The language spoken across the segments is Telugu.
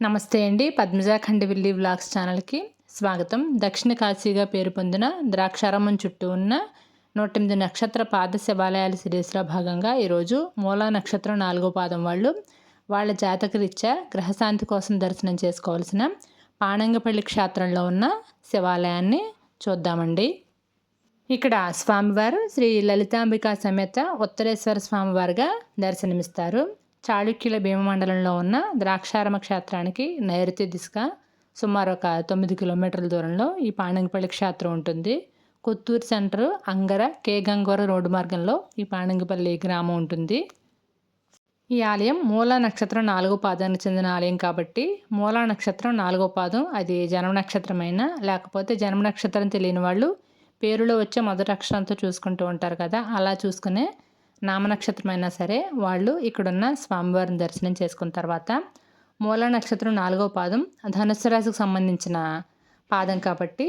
నమస్తే అండి. పద్మజా ఖండవిల్లి వ్లాగ్స్ ఛానల్కి స్వాగతం. దక్షిణ కాశీగా పేరు పొందిన ద్రాక్షారామం చుట్టూ ఉన్న నూట ఎనిమిది నక్షత్ర పాద శివాలయాల సిరీస్లో భాగంగా ఈరోజు మూలా నక్షత్రం నాలుగో పాదం వాళ్ళు వాళ్ళ జాతకరీత్యా గ్రహశాంతి కోసం దర్శనం చేసుకోవాల్సిన పాణంగపల్లి క్షేత్రంలో ఉన్న శివాలయాన్ని చూద్దామండి. ఇక్కడ స్వామివారు శ్రీ లలితాంబికా సమేత ఉత్తరేశ్వర స్వామివారిగా దర్శనమిస్తారు. చాళుక్యుల భీమమండలంలో ఉన్న ద్రాక్షారమ క్షేత్రానికి నైరుతి దిశగా సుమారు ఒక తొమ్మిది కిలోమీటర్ల దూరంలో ఈ పాణంగిపల్లి క్షేత్రం ఉంటుంది. Kotturu centre Angara K గంగోర road మార్గంలో ఈ పాణంగిపల్లి గ్రామం ఉంటుంది. ఈ ఆలయం మూలా నక్షత్రం నాలుగో పాదానికి చెందిన ఆలయం కాబట్టి మూలా నక్షత్రం నాలుగో పాదం అది జన్మ నక్షత్రమైనా లేకపోతే జన్మ నక్షత్రం తెలియని వాళ్ళు పేరులో వచ్చే మొదటి అక్షరంతో చూసుకుంటూ ఉంటారు కదా అలా చూసుకునే నామనక్షత్రమైనా సరే వాళ్ళు ఇక్కడున్న స్వామివారిని దర్శనం చేసుకున్న తర్వాత మూల నక్షత్రం నాలుగో పాదం ధనుస్సు రాశికి సంబంధించిన పాదం కాబట్టి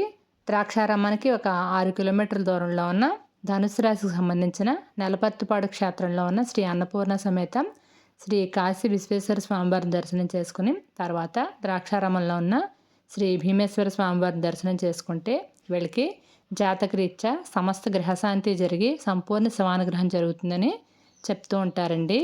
ద్రాక్షారామానికి ఒక ఆరు కిలోమీటర్ల దూరంలో ఉన్న ధనుసు రాశికి సంబంధించిన నెలపర్తిపాడు క్షేత్రంలో ఉన్న శ్రీ అన్నపూర్ణ సమేత శ్రీ కాశీ విశ్వేశ్వర స్వామివారిని దర్శనం చేసుకుని తర్వాత ద్రాక్షారామంలో ఉన్న శ్రీ భీమేశ్వర స్వామివారిని దర్శనం చేసుకుంటే వీళ్ళకి జాతకరీత్యా సమస్త గ్రహశాంతి జరిగి సంపూర్ణ శివానుగ్రహం జరుగుతుందని చెప్తూ ఉంటారండి.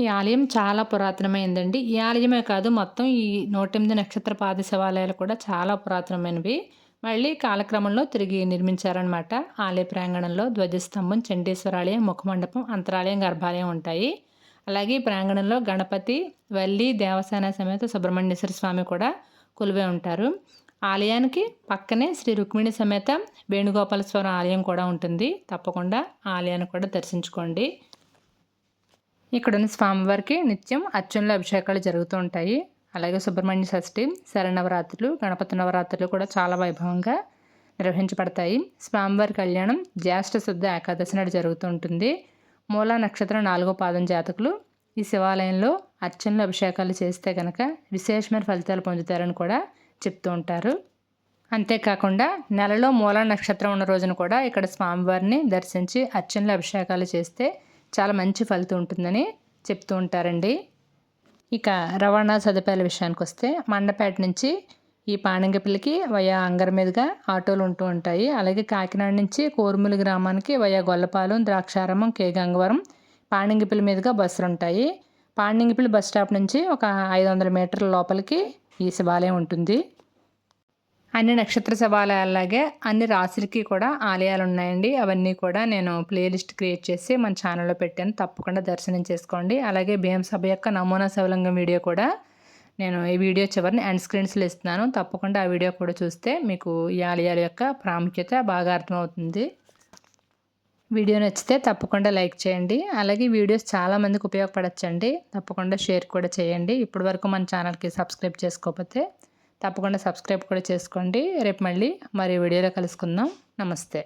ఈ ఆలయం చాలా పురాతనమైందండి. ఈ ఆలయమే కాదు మొత్తం ఈ నూట ఎనిమిది నక్షత్ర పాద శివాలయాలు కూడా చాలా పురాతనమైనవి. మళ్ళీ కాలక్రమంలో తిరిగి నిర్మించారనమాట ఆలయ ప్రాంగణంలో ధ్వజస్తంభం చండీశ్వరాలయం ముఖమండపం అంతరాలయం గర్భాలయం ఉంటాయి. అలాగే ప్రాంగణంలో గణపతి వల్లి దేవసేన సమేత సుబ్రహ్మణ్యేశ్వర స్వామి కూడా కొలువే ఉంటారు. ఆలయానికి పక్కనే శ్రీ రుక్మిణి సమేత వేణుగోపాలస్వరం ఆలయం కూడా ఉంటుంది. తప్పకుండా ఆలయాన్ని కూడా దర్శించుకోండి. ఇక్కడున్న స్వామివారికి నిత్యం అర్చనలు అభిషేకాలు జరుగుతూ ఉంటాయి. అలాగే సుబ్రహ్మణ్య షష్ఠి శరణవరాత్రులు గణపతి నవరాత్రులు కూడా చాలా వైభవంగా నిర్వహించబడతాయి. స్వామివారి కళ్యాణం జ్యేష్ఠ శుద్ధ ఏకాదశి నాడు జరుగుతూ ఉంటుంది. మూలా నక్షత్రం నాలుగో పాదం జాతకులు ఈ శివాలయంలో అర్చనలు అభిషేకాలు చేస్తే కనుక విశేషమైన ఫలితాలు పొందుతారని కూడా చెప్తూ ఉంటారు. అంతేకాకుండా నెలలో మూల నక్షత్రం ఉన్న రోజున కూడా ఇక్కడ స్వామివారిని దర్శించి అర్చనలు అభిషేకాలు చేస్తే చాలా మంచి ఫలితం ఉంటుందని చెప్తూ ఉంటారండి. ఇక రవాణా సదుపాయాల విషయానికి వస్తే మండపేట నుంచి ఈ పాణంగపల్లికి వయా అంగర్ మీదుగా ఆటోలు ఉంటూ ఉంటాయి. అలాగే కాకినాడ నుంచి కోరుములు గ్రామానికి వయా గొల్లపాలెం ద్రాక్షారామం కే గంగవరం పాణింగిపల్లి మీదుగా బస్సులు ఉంటాయి. పాణింగిపల్లి బస్ స్టాప్ నుంచి ఒక ఐదు వందల మీటర్ల లోపలికి ఈ శివాలయం ఉంటుంది. అన్ని నక్షత్ర శివాలయాలాగే అన్ని రాశులకి కూడా ఆలయాలు ఉన్నాయండి అవన్నీ కూడా నేను ప్లేలిస్ట్ క్రియేట్ చేసి మన ఛానల్లో పెట్టాను. తప్పకుండా దర్శనం చేసుకోండి. అలాగే భీమసభ యొక్క నమూనా శివలింగం వీడియో కూడా నేను ఈ వీడియో చివరిని ఎండ్ స్క్రీన్స్లో ఇస్తున్నాను. తప్పకుండా ఆ వీడియో కూడా చూస్తే మీకు ఈ ఆలయాల యొక్క ప్రాముఖ్యత బాగా అర్థమవుతుంది. వీడియో నచ్చితే తప్పకుండా లైక్ చేయండి. అలాగే వీడియోస్ చాలామందికి ఉపయోగపడచ్చండి. తప్పకుండా షేర్ కూడా చేయండి. ఇప్పటి వరకు మన ఛానల్కి సబ్స్క్రైబ్ చేసుకోకపోతే తప్పకుండా సబ్స్క్రైబ్ కూడా చేసుకోండి. రేపు మళ్ళీ మరి వీడియోలో కలుసుకుందాం. నమస్తే.